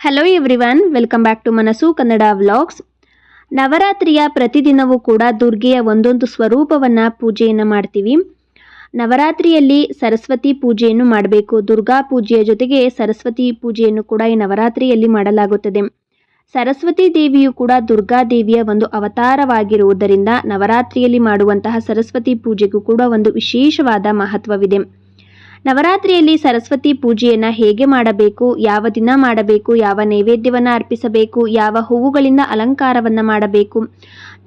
Hello everyone welcome back to Manasu Kannada vlogs ನವರಾತ್ರಿಯ ಪ್ರತಿದಿನವೂ ಕೂಡ ದುರ್ಗೆಯ ಒಂದೊಂದು ಸ್ವರೂಪವನ್ನು ಪೂಜೆಯನ್ನು ಮಾಡ್ತೀವಿ. ನವರಾತ್ರಿಯಲ್ಲಿ ಸರಸ್ವತಿ ಪೂಜೆಯನ್ನು ಮಾಡಬೇಕು. ದುರ್ಗಾ ಪೂಜೆಯ ಜೊತೆಗೆ ಸರಸ್ವತಿ ಪೂಜೆಯನ್ನು ಕೂಡ ಈ ನವರಾತ್ರಿಯಲ್ಲಿ ಮಾಡಲಾಗುತ್ತದೆ. ಸರಸ್ವತಿ ದೇವಿಯು ಕೂಡ ದುರ್ಗಾ ದೇವಿಯ ಒಂದು ಅವತಾರವಾಗಿರುವುದರಿಂದ ನವರಾತ್ರಿಯಲ್ಲಿ ಮಾಡುವಂತಹ ಸರಸ್ವತಿ ಪೂಜೆಗೂ ಕೂಡ ಒಂದು ವಿಶೇಷವಾದ ಮಹತ್ವವಿದೆ. ನವರಾತ್ರಿಯಲ್ಲಿ ಸರಸ್ವತಿ ಪೂಜೆಯನ್ನು ಹೇಗೆ ಮಾಡಬೇಕು, ಯಾವ ದಿನ ಮಾಡಬೇಕು, ಯಾವ ನೈವೇದ್ಯವನ್ನು ಅರ್ಪಿಸಬೇಕು, ಯಾವ ಹೂವುಗಳಿಂದ ಅಲಂಕಾರವನ್ನು ಮಾಡಬೇಕು,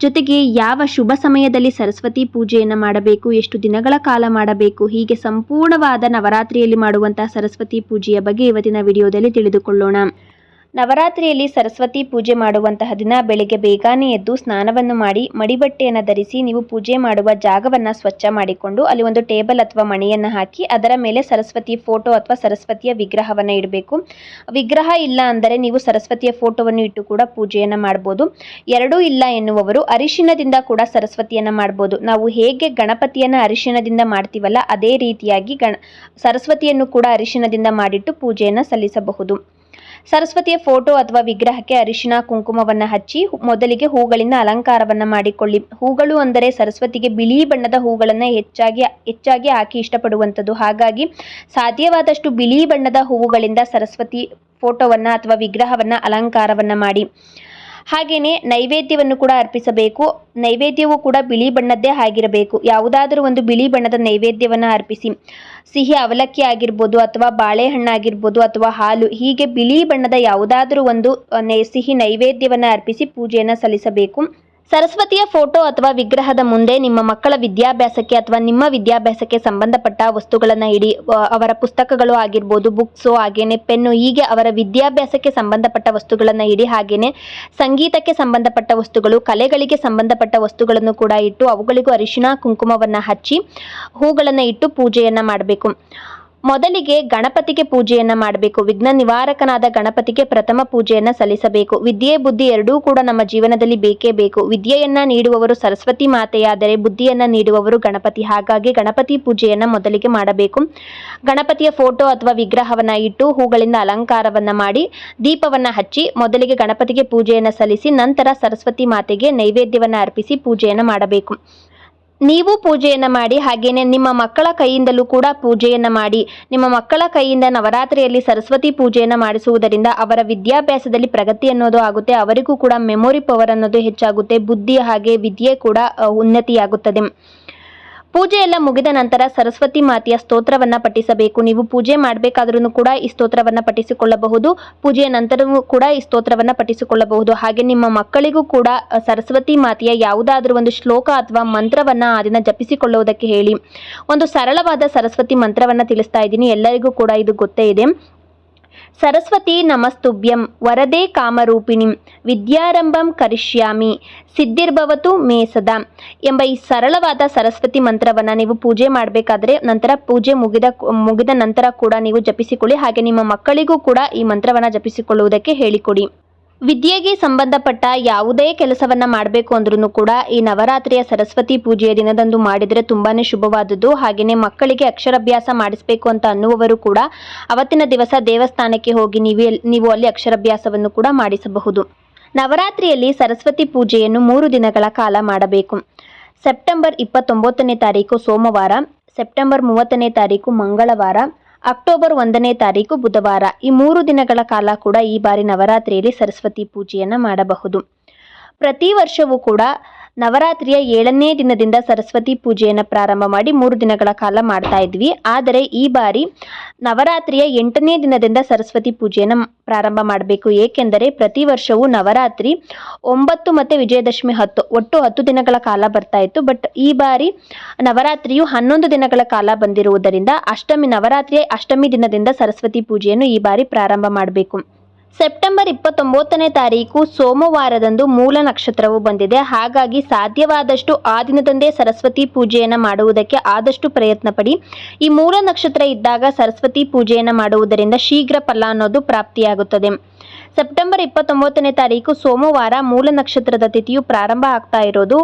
ಜೊತೆಗೆ ಯಾವ ಶುಭ ಸಮಯದಲ್ಲಿ ಸರಸ್ವತಿ ಪೂಜೆಯನ್ನು ಮಾಡಬೇಕು, ಎಷ್ಟು ದಿನಗಳ ಕಾಲ ಮಾಡಬೇಕು, ಹೀಗೆ ಸಂಪೂರ್ಣವಾದ ನವರಾತ್ರಿಯಲ್ಲಿ ಮಾಡುವಂತಹ ಸರಸ್ವತಿ ಪೂಜೆಯ ಬಗ್ಗೆ ಇವತ್ತಿನ ವಿಡಿಯೋದಲ್ಲಿ ತಿಳಿದುಕೊಳ್ಳೋಣ. ನವರಾತ್ರಿಯಲ್ಲಿ ಸರಸ್ವತಿ ಪೂಜೆ ಮಾಡುವಂತಹ ದಿನ ಬೆಳಿಗ್ಗೆ ಬೇಗನೆ ಎದ್ದು ಸ್ನಾನವನ್ನು ಮಾಡಿ ಮಡಿಬಟ್ಟೆಯನ್ನು ಧರಿಸಿ ನೀವು ಪೂಜೆ ಮಾಡುವ ಜಾಗವನ್ನು ಸ್ವಚ್ಛ ಮಾಡಿಕೊಂಡು ಅಲ್ಲಿ ಒಂದು ಟೇಬಲ್ ಅಥವಾ ಮಣಿಯನ್ನು ಹಾಕಿ ಅದರ ಮೇಲೆ ಸರಸ್ವತಿ ಫೋಟೋ ಅಥವಾ ಸರಸ್ವತಿಯ ವಿಗ್ರಹವನ್ನು ಇಡಬೇಕು. ವಿಗ್ರಹ ಇಲ್ಲ ಅಂದರೆ ನೀವು ಸರಸ್ವತಿಯ ಫೋಟೋವನ್ನು ಇಟ್ಟು ಕೂಡ ಪೂಜೆಯನ್ನು ಮಾಡ್ಬೋದು. ಎರಡೂ ಇಲ್ಲ ಎನ್ನುವವರು ಅರಿಶಿನದಿಂದ ಕೂಡ ಸರಸ್ವತಿಯನ್ನು ಮಾಡ್ಬೋದು. ನಾವು ಹೇಗೆ ಗಣಪತಿಯನ್ನು ಅರಿಶಿನದಿಂದ ಮಾಡ್ತೀವಲ್ಲ, ಅದೇ ರೀತಿಯಾಗಿ ಗಣ, ಸರಸ್ವತಿಯನ್ನು ಕೂಡ ಅರಿಶಿನದಿಂದ ಮಾಡಿಟ್ಟು ಪೂಜೆಯನ್ನು ಸಲ್ಲಿಸಬಹುದು. ಸರಸ್ವತಿಯ ಫೋಟೋ ಅಥವಾ ವಿಗ್ರಹಕ್ಕೆ ಅರಿಶಿನ ಕುಂಕುಮವನ್ನು ಹಚ್ಚಿ ಮೊದಲಿಗೆ ಹೂಗಳಿಂದ ಅಲಂಕಾರವನ್ನು ಮಾಡಿಕೊಳ್ಳಿ. ಹೂಗಳು ಅಂದರೆ ಸರಸ್ವತಿಗೆ ಬಿಳಿ ಬಣ್ಣದ ಹೂಗಳನ್ನು ಹೆಚ್ಚಾಗಿ ಹೆಚ್ಚಾಗಿ ಹಾಕಿ ಇಷ್ಟಪಡುವಂಥದ್ದು. ಹಾಗಾಗಿ ಸಾಧ್ಯವಾದಷ್ಟು ಬಿಳಿ ಬಣ್ಣದ ಹೂವುಗಳಿಂದ ಸರಸ್ವತಿ ಫೋಟೋವನ್ನು ಅಥವಾ ವಿಗ್ರಹವನ್ನು ಅಲಂಕಾರವನ್ನು ಮಾಡಿ. ಹಾಗೆಯೇ ನೈವೇದ್ಯವನ್ನು ಕೂಡ ಅರ್ಪಿಸಬೇಕು. ನೈವೇದ್ಯವು ಕೂಡ ಬಿಳಿ ಬಣ್ಣದ್ದೇ ಆಗಿರಬೇಕು. ಯಾವುದಾದರೂ ಒಂದು ಬಿಳಿ ಬಣ್ಣದ ನೈವೇದ್ಯವನ್ನು ಅರ್ಪಿಸಿ. ಸಿಹಿ ಅವಲಕ್ಕಿ ಆಗಿರ್ಬೋದು ಅಥವಾ ಬಾಳೆಹಣ್ಣು ಆಗಿರ್ಬೋದು ಅಥವಾ ಹಾಲು, ಹೀಗೆ ಬಿಳಿ ಬಣ್ಣದ ಯಾವುದಾದರೂ ಒಂದು ಸಿಹಿ ನೈವೇದ್ಯವನ್ನು ಅರ್ಪಿಸಿ ಪೂಜೆಯನ್ನು ಸಲ್ಲಿಸಬೇಕು. ಸರಸ್ವತಿಯ ಫೋಟೋ ಅಥವಾ ವಿಗ್ರಹದ ಮುಂದೆ ನಿಮ್ಮ ಮಕ್ಕಳ ವಿದ್ಯಾಭ್ಯಾಸಕ್ಕೆ ಅಥವಾ ನಿಮ್ಮ ವಿದ್ಯಾಭ್ಯಾಸಕ್ಕೆ ಸಂಬಂಧಪಟ್ಟ ವಸ್ತುಗಳನ್ನು ಇಡಿ ಅವರ ಪುಸ್ತಕಗಳು ಆಗಿರ್ಬೋದು, ಬುಕ್ಸು ಹಾಗೇನೆ ಪೆನ್ನು, ಹೀಗೆ ಅವರ ವಿದ್ಯಾಭ್ಯಾಸಕ್ಕೆ ಸಂಬಂಧಪಟ್ಟ ವಸ್ತುಗಳನ್ನು ಇಡಿ, ಹಾಗೇನೆ ಸಂಗೀತಕ್ಕೆ ಸಂಬಂಧಪಟ್ಟ ವಸ್ತುಗಳು, ಕಲೆಗಳಿಗೆ ಸಂಬಂಧಪಟ್ಟ ವಸ್ತುಗಳನ್ನು ಕೂಡ ಇಟ್ಟು, ಅವುಗಳಿಗೂ ಅರಿಶಿಣ, ಕುಂಕುಮವನ್ನು ಹಚ್ಚಿ ಹೂಗಳನ್ನು ಇಟ್ಟು ಪೂಜೆಯನ್ನು ಮಾಡಬೇಕು. ಮೊದಲಿಗೆ ಗಣಪತಿಗೆ ಪೂಜೆಯನ್ನ ಮಾಡಬೇಕು. ವಿಘ್ನ ನಿವಾರಕನಾದ ಗಣಪತಿಗೆ ಪ್ರಥಮ ಪೂಜೆಯನ್ನ ಸಲ್ಲಿಸಬೇಕು. ವಿದ್ಯೆ, ಬುದ್ಧಿ ಎರಡೂ ಕೂಡ ನಮ್ಮ ಜೀವನದಲ್ಲಿ ಬೇಕೇ ಬೇಕು. ವಿದ್ಯೆಯನ್ನ ನೀಡುವವರು ಸರಸ್ವತಿ ಮಾತೆಯಾದರೆ ಬುದ್ಧಿಯನ್ನ ನೀಡುವವರು ಗಣಪತಿ. ಹಾಗಾಗಿ ಗಣಪತಿ ಪೂಜೆಯನ್ನ ಮೊದಲಿಗೆ ಮಾಡಬೇಕು. ಗಣಪತಿಯ ಫೋಟೋ ಅಥವಾ ವಿಗ್ರಹವನ್ನ ಇಟ್ಟು ಹೂಗಳಿಂದ ಅಲಂಕಾರವನ್ನ ಮಾಡಿ ದೀಪವನ್ನ ಹಚ್ಚಿ ಮೊದಲಿಗೆ ಗಣಪತಿಗೆ ಪೂಜೆಯನ್ನ ಸಲ್ಲಿಸಿ ನಂತರ ಸರಸ್ವತಿ ಮಾತೆಗೆ ನೈವೇದ್ಯವನ್ನ ಅರ್ಪಿಸಿ ಪೂಜೆಯನ್ನ ಮಾಡಬೇಕು. ನೀವು ಪೂಜೆಯನ್ನು ಮಾಡಿ ಹಾಗೆಯೇ ನಿಮ್ಮ ಮಕ್ಕಳ ಕೈಯಿಂದಲೂ ಕೂಡ ಪೂಜೆಯನ್ನು ಮಾಡಿ. ನಿಮ್ಮ ಮಕ್ಕಳ ಕೈಯಿಂದ ನವರಾತ್ರಿಯಲ್ಲಿ ಸರಸ್ವತಿ ಪೂಜೆಯನ್ನು ಮಾಡಿಸುವುದರಿಂದ ಅವರ ವಿದ್ಯಾಭ್ಯಾಸದಲ್ಲಿ ಪ್ರಗತಿ ಅನ್ನೋದು ಆಗುತ್ತೆ, ಅವರಿಗೂ ಕೂಡ ಮೆಮೊರಿ ಪವರ್ ಅನ್ನೋದು ಹೆಚ್ಚಾಗುತ್ತೆ ಬುದ್ಧಿ ಹಾಗೆ ವಿದ್ಯೆ ಕೂಡ ಉನ್ನತಿಯಾಗುತ್ತದೆ. ಪೂಜೆ ಎಲ್ಲ ಮುಗಿದ ನಂತರ ಸರಸ್ವತಿ ಮಾತೆಯ ಸ್ತೋತ್ರವನ್ನ ಪಠಿಸಬೇಕು. ನೀವು ಪೂಜೆ ಮಾಡಬೇಕಾದ್ರೂ ಕೂಡ ಈ ಸ್ತೋತ್ರವನ್ನ ಪಠಿಸಿಕೊಳ್ಳಬಹುದು. ಪೂಜೆಯ ನಂತರವೂ ಕೂಡ ಈ ಸ್ತೋತ್ರವನ್ನ ಪಠಿಸಿಕೊಳ್ಳಬಹುದು. ಹಾಗೆ ನಿಮ್ಮ ಮಕ್ಕಳಿಗೂ ಕೂಡ ಸರಸ್ವತಿ ಮಾತೆಯ ಯಾವುದಾದ್ರೂ ಒಂದು ಶ್ಲೋಕ ಅಥವಾ ಮಂತ್ರವನ್ನ ಆ ದಿನ ಜಪಿಸಿಕೊಳ್ಳುವುದಕ್ಕೆ ಹೇಳಿ. ಒಂದು ಸರಳವಾದ ಸರಸ್ವತಿ ಮಂತ್ರವನ್ನ ತಿಳಿಸ್ತಾ ಇದ್ದೀನಿ. ಎಲ್ಲರಿಗೂ ಕೂಡ ಇದು ಗೊತ್ತೇ ಇದೆ. ಸರಸ್ವತಿ ನಮಸ್ತುಭ್ಯಂ ವರದೇ ಕಾಮರೂಪಿಣಿಂ ವಿದ್ಯಾರಂಭಂ ಕರಿಷ್ಯಾಮಿ ಸಿದ್ಧಿರ್ಭವತು ಮೇ ಸದಾ ಎಂಬ ಈ ಸರಳವಾದ ಸರಸ್ವತಿ ಮಂತ್ರವನ್ನು ನೀವು ಪೂಜೆ ಮಾಡಬೇಕಾದ್ರೆ ನಂತರ ಪೂಜೆ ಮುಗಿದ ಮುಗಿದ ನಂತರ ಕೂಡ ನೀವು ಜಪಿಸಿಕೊಳ್ಳಿ. ಹಾಗೆ ನಿಮ್ಮ ಮಕ್ಕಳಿಗೂ ಕೂಡ ಈ ಮಂತ್ರವನ್ನು ಜಪಿಸಿಕೊಳ್ಳುವುದಕ್ಕೆ ಹೇಳಿಕೊಡಿ. ವಿದ್ಯೆಗೆ ಸಂಬಂಧಪಟ್ಟ ಯಾವುದೇ ಕೆಲಸವನ್ನ ಮಾಡಬೇಕು ಅಂದ್ರೂ ಕೂಡ ಈ ನವರಾತ್ರಿಯ ಸರಸ್ವತಿ ಪೂಜೆಯ ದಿನದಂದು ಮಾಡಿದರೆ ತುಂಬಾನೇ ಶುಭವಾದದ್ದು. ಹಾಗೆಯೇ ಮಕ್ಕಳಿಗೆ ಅಕ್ಷರಾಭ್ಯಾಸ ಮಾಡಿಸಬೇಕು ಅಂತ ಅನ್ನುವವರು ಕೂಡ ಅವತ್ತಿನ ದಿವಸ ದೇವಸ್ಥಾನಕ್ಕೆ ಹೋಗಿ ನೀವು ನೀವು ಅಲ್ಲಿ ಅಕ್ಷರಾಭ್ಯಾಸವನ್ನು ಕೂಡ ಮಾಡಿಸಬಹುದು. ನವರಾತ್ರಿಯಲ್ಲಿ ಸರಸ್ವತಿ ಪೂಜೆಯನ್ನು ಮೂರು ದಿನಗಳ ಕಾಲ ಮಾಡಬೇಕು. ಸೆಪ್ಟೆಂಬರ್ ಇಪ್ಪತ್ತೊಂಬತ್ತನೇ ತಾರೀಕು ಸೋಮವಾರ, ಸೆಪ್ಟೆಂಬರ್ ಮೂವತ್ತನೇ ತಾರೀಕು ಮಂಗಳವಾರ ಅಕ್ಟೋಬರ್ ಒಂದನೇ ತಾರೀಕು ಬುಧವಾರ. ಈ ಮೂರು ದಿನಗಳ ಕಾಲ ಕೂಡ ಈ ಬಾರಿ ನವರಾತ್ರಿಯಲ್ಲಿ ಸರಸ್ವತಿ ಪೂಜೆಯನ್ನು ಮಾಡಬಹುದು. ಪ್ರತಿ ವರ್ಷವೂ ಕೂಡ ನವರಾತ್ರಿಯ ಏಳನೇ ದಿನದಿಂದ ಸರಸ್ವತಿ ಪೂಜೆಯನ್ನು ಪ್ರಾರಂಭ ಮಾಡಿ ಮೂರು ದಿನಗಳ ಕಾಲ ಮಾಡ್ತಾ ಇದ್ವಿ. ಆದರೆ ಈ ಬಾರಿ ನವರಾತ್ರಿಯ ಎಂಟನೇ ದಿನದಿಂದ ಸರಸ್ವತಿ ಪೂಜೆಯನ್ನು ಪ್ರಾರಂಭ ಮಾಡಬೇಕು. ಏಕೆಂದರೆ ಪ್ರತಿ ವರ್ಷವೂ ನವರಾತ್ರಿ ಒಂಬತ್ತು ಮತ್ತು ವಿಜಯದಶಮಿ ಹತ್ತು, ಒಟ್ಟು ಹತ್ತು ದಿನಗಳ ಕಾಲ ಬರ್ತಾ ಇತ್ತು. ಬಟ್ ಈ ಬಾರಿ ನವರಾತ್ರಿಯು ಹನ್ನೊಂದು ದಿನಗಳ ಕಾಲ ಬಂದಿರುವುದರಿಂದ ಅಷ್ಟಮಿ ನವರಾತ್ರಿಯ ಅಷ್ಟಮಿ ದಿನದಿಂದ ಸರಸ್ವತಿ ಪೂಜೆಯನ್ನು ಈ ಬಾರಿ ಪ್ರಾರಂಭ ಮಾಡಬೇಕು. ಸೆಪ್ಟೆಂಬರ್ ಇಪ್ಪತ್ತೊಂಬತ್ತನೇ ತಾರೀಕು ಸೋಮವಾರದಂದು ಮೂಲ ನಕ್ಷತ್ರವು ಬಂದಿದೆ. ಹಾಗಾಗಿ ಸಾಧ್ಯವಾದಷ್ಟು ಆ ದಿನದಂದೇ ಸರಸ್ವತಿ ಪೂಜೆಯನ್ನು ಮಾಡುವುದಕ್ಕೆ ಆದಷ್ಟು ಪ್ರಯತ್ನ ಪಡಿ. ಈ ಮೂಲ ನಕ್ಷತ್ರ ಇದ್ದಾಗ ಸರಸ್ವತಿ ಪೂಜೆಯನ್ನು ಮಾಡುವುದರಿಂದ ಶೀಘ್ರ ಫಲ ಅನ್ನೋದು ಪ್ರಾಪ್ತಿಯಾಗುತ್ತದೆ. ಸೆಪ್ಟೆಂಬರ್ ಇಪ್ಪತ್ತೊಂಬತ್ತನೇ ತಾರೀಕು ಸೋಮವಾರ ಮೂಲ ನಕ್ಷತ್ರದ ತಿಥಿಯು ಪ್ರಾರಂಭ ಆಗ್ತಾ ಇರೋದು.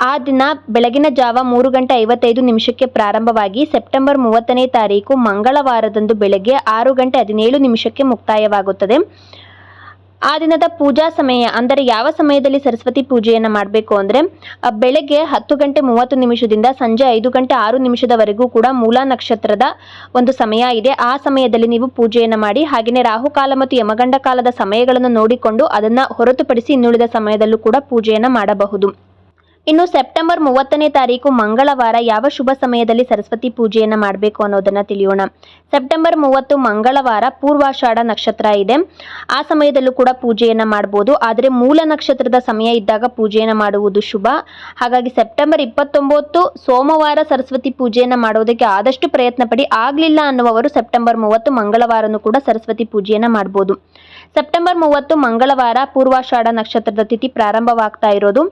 ಆ ದಿನ ಬೆಳಗಿನ ಜಾವ ಮೂರು ಗಂಟೆ ಐವತ್ತೈದು ನಿಮಿಷಕ್ಕೆ ಪ್ರಾರಂಭವಾಗಿ ಸೆಪ್ಟೆಂಬರ್ ಮೂವತ್ತನೇ ತಾರೀಕು ಮಂಗಳವಾರದಂದು ಬೆಳಗ್ಗೆ ಆರು ಗಂಟೆ ಹದಿನೇಳು ನಿಮಿಷಕ್ಕೆ ಮುಕ್ತಾಯವಾಗುತ್ತದೆ. ಆ ದಿನದ ಪೂಜಾ ಸಮಯ ಅಂದರೆ ಯಾವ ಸಮಯದಲ್ಲಿ ಸರಸ್ವತಿ ಪೂಜೆಯನ್ನು ಮಾಡಬೇಕು ಅಂದರೆ ಬೆಳಗ್ಗೆ ಹತ್ತು ಗಂಟೆ ಮೂವತ್ತು ನಿಮಿಷದಿಂದ ಸಂಜೆ ಐದು ಗಂಟೆ ಆರು ನಿಮಿಷದವರೆಗೂ ಕೂಡ ಮೂಲ ನಕ್ಷತ್ರದ ಒಂದು ಸಮಯ ಇದೆ. ಆ ಸಮಯದಲ್ಲಿ ನೀವು ಪೂಜೆಯನ್ನು ಮಾಡಿ, ಹಾಗೆಯೇ ರಾಹುಕಾಲ ಮತ್ತು ಯಮಗಂಡ ಕಾಲದ ಸಮಯಗಳನ್ನು ನೋಡಿಕೊಂಡು ಅದನ್ನು ಹೊರತುಪಡಿಸಿ ಇನ್ನುಳಿದ ಸಮಯದಲ್ಲೂ ಕೂಡ ಪೂಜೆಯನ್ನು ಮಾಡಬಹುದು. ಇನ್ನು ಸೆಪ್ಟೆಂಬರ್ ಮೂವತ್ತನೇ ತಾರೀಕು ಮಂಗಳವಾರ ಯಾವ ಶುಭ ಸಮಯದಲ್ಲಿ ಸರಸ್ವತಿ ಪೂಜೆಯನ್ನು ಮಾಡಬೇಕು ಅನ್ನೋದನ್ನ ತಿಳಿಯೋಣ. ಸೆಪ್ಟೆಂಬರ್ ಮೂವತ್ತು ಮಂಗಳವಾರ ಪೂರ್ವಾಷಾಢ ನಕ್ಷತ್ರ ಇದೆ. ಆ ಸಮಯದಲ್ಲೂ ಕೂಡ ಪೂಜೆಯನ್ನು ಮಾಡ್ಬೋದು. ಆದರೆ ಮೂಲ ನಕ್ಷತ್ರದ ಸಮಯ ಇದ್ದಾಗ ಪೂಜೆಯನ್ನು ಮಾಡುವುದು ಶುಭ. ಹಾಗಾಗಿ ಸೆಪ್ಟೆಂಬರ್ ಇಪ್ಪತ್ತೊಂಬತ್ತು ಸೋಮವಾರ ಸರಸ್ವತಿ ಪೂಜೆಯನ್ನು ಮಾಡೋದಕ್ಕೆ ಆದಷ್ಟು ಪ್ರಯತ್ನ ಪಡಿ ಆಗಲಿಲ್ಲ ಅನ್ನುವವರು ಸೆಪ್ಟೆಂಬರ್ ಮೂವತ್ತು ಮಂಗಳವಾರನೂ ಕೂಡ ಸರಸ್ವತಿ ಪೂಜೆಯನ್ನು ಮಾಡ್ಬೋದು. ಸೆಪ್ಟೆಂಬರ್ ಮೂವತ್ತು ಮಂಗಳವಾರ ಪೂರ್ವಾಷಾಢ ನಕ್ಷತ್ರದ ತಿಥಿ ಪ್ರಾರಂಭವಾಗ್ತಾ ಇರೋದು.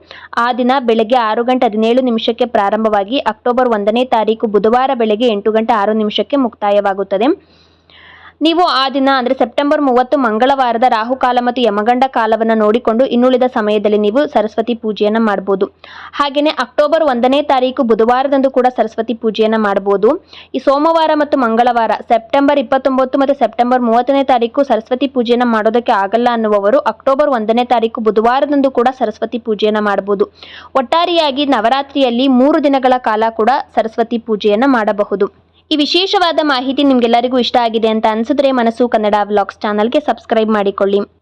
ಆ ದಿನ ಬೆಳಗ್ಗೆ ಆರು ಗಂಟೆ ಹದಿನೇಳು ನಿಮಿಷಕ್ಕೆ ಪ್ರಾರಂಭವಾಗಿ ಅಕ್ಟೋಬರ್ ಒಂದನೇ ತಾರೀಕು ಬುಧವಾರ ಬೆಳಗ್ಗೆ ಎಂಟು ಗಂಟೆ ಆರು ನಿಮಿಷಕ್ಕೆ ಮುಕ್ತಾಯವಾಗುತ್ತದೆ. ನೀವು ಆ ದಿನ, ಅಂದರೆ ಸೆಪ್ಟೆಂಬರ್ ಮೂವತ್ತು, ಮಂಗಳವಾರದ ರಾಹುಕಾಲ ಮತ್ತು ಯಮಗಂಡ ಕಾಲವನ್ನು ನೋಡಿಕೊಂಡು ಇನ್ನುಳಿದ ಸಮಯದಲ್ಲಿ ನೀವು ಸರಸ್ವತಿ ಪೂಜೆಯನ್ನು ಮಾಡ್ಬೋದು. ಹಾಗೆಯೇ ಅಕ್ಟೋಬರ್ ಒಂದನೇ ತಾರೀಕು ಬುಧವಾರದಂದು ಕೂಡ ಸರಸ್ವತಿ ಪೂಜೆಯನ್ನು ಮಾಡ್ಬೋದು. ಈ ಸೋಮವಾರ ಮತ್ತು ಮಂಗಳವಾರ, ಸೆಪ್ಟೆಂಬರ್ ಇಪ್ಪತ್ತೊಂಬತ್ತು ಮತ್ತು ಸೆಪ್ಟೆಂಬರ್ ಮೂವತ್ತನೇ ತಾರೀಕು ಸರಸ್ವತಿ ಪೂಜೆಯನ್ನು ಮಾಡೋದಕ್ಕೆ ಆಗಲ್ಲ ಅನ್ನುವವರು ಅಕ್ಟೋಬರ್ ಒಂದನೇ ತಾರೀಕು ಬುಧವಾರದಂದು ಕೂಡ ಸರಸ್ವತಿ ಪೂಜೆಯನ್ನು ಮಾಡ್ಬೋದು. ಒಟ್ಟಾರೆಯಾಗಿ ನವರಾತ್ರಿಯಲ್ಲಿ ಮೂರು ದಿನಗಳ ಕಾಲ ಕೂಡ ಸರಸ್ವತಿ ಪೂಜೆಯನ್ನು ಮಾಡಬಹುದು. ಈ ವಿಶೇಷವಾದ ಮಾಹಿತಿ ನಿಮಗೆಲ್ಲರಿಗೂ ಇಷ್ಟ ಆಗಿದೆ ಅಂತ ಅನಿಸಿದ್ರೆ ಮನಸ್ಸು ಕನ್ನಡ ವ್ಲಾಗ್ಸ್ ಚಾನಲ್ಗೆ ಸಬ್ಸ್ಕ್ರೈಬ್ ಮಾಡಿಕೊಳ್ಳಿ.